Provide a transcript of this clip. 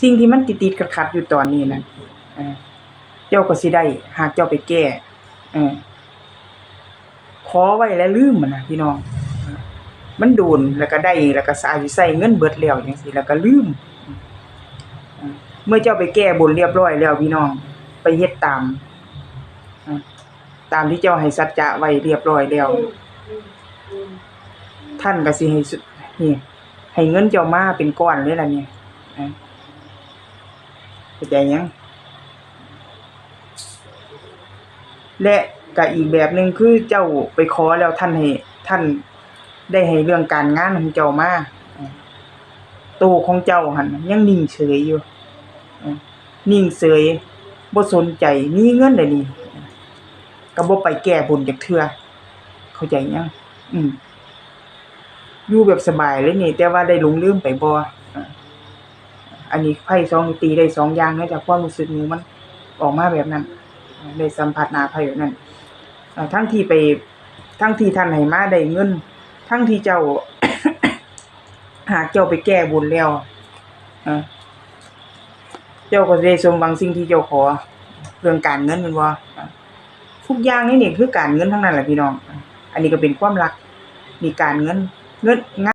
สิ่งที่มันติดๆขัดอยู่ตอนนี้นั่นเจ้าก็สิได้ หากเจ้าไปแก้ขอไว้แล้วลืมมันนะพี่น้อง มันโดนแล้วก็ได้แล้วก็สายใส่เงินเบิดแล้วจังซี่แล้วก็ลืม เมื่อเจ้าไปแก้บนเรียบร้อยแล้วพี่น้อง ไปเฮ็ดตาม ตามที่เจ้าให้สัจจะไว้เรียบร้อยแล้ว ท่านก็สิให้สุดนี่ให้เงินเจ้ามาเป็นก้อนเลยล่ะเนี่ย เข้าใจยังและก็อีกแบบหนึ่งคือเจ้าไปขอแล้วท่านให้ท่านได้ให้เรื่องการงานของเจ้ามาอะโตของเจ้าหันยังนิ่งเฉยอยู่นิ่งเฉยบ่สนใจมีเงินได้นี่ก็บ่ไปแก้บนจักเทือเข้าใจยังอืมอยู่แบบสบายเลยนี่ แต่ว่าได้ลงลืมไปบ่ อันนี้ไพ่สองตีได้สองอย่างเนะจากความรู้สึกหนูมันออกมาแบบนั้น ได้สัมผัสนาไพ่แบบนั้นทั้งที่ไปทั้งที่ท่านให้มาได้เงิน ทั้งที่เจ้า หากเจ้าไปแก้บุญแล้วเจ้าก็ได้สมหวังสิ่งที่เจ้าขอ เรื่องการเงินม่นบ่อะทุกอย่างนี่นี่คือการเงินทั้งนั้นแหละพี่น้อง อันนี้ก็เป็นความรัก มีการเงิน เงินงาน